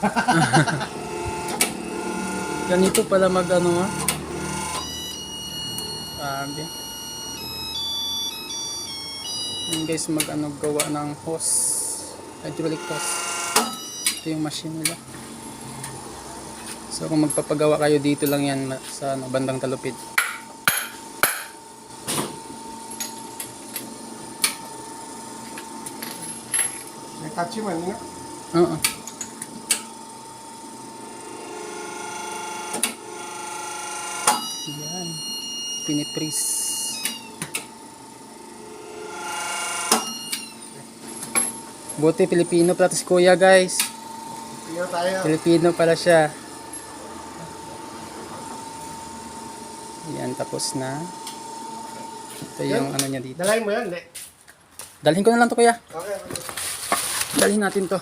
Ganito pala mag ano ha. Sabi. Yan guys mag ano gawa ng hose. Hydraulic hose. Ito yung machine nila. So kung magpapagawa kayo dito lang yan sa ano, bandang talupid. May kachi man nga. Oo. Yan. Pinipris. Buti Pilipino pala si Kuya guys. Tingnan tayo. Pilipino pala siya. Yan, tapos na. Ito yung ano niya dito. Dalahin mo yan, hindi. Dalhin ko na lang to kuya. Okay. okay. Dalhin natin to.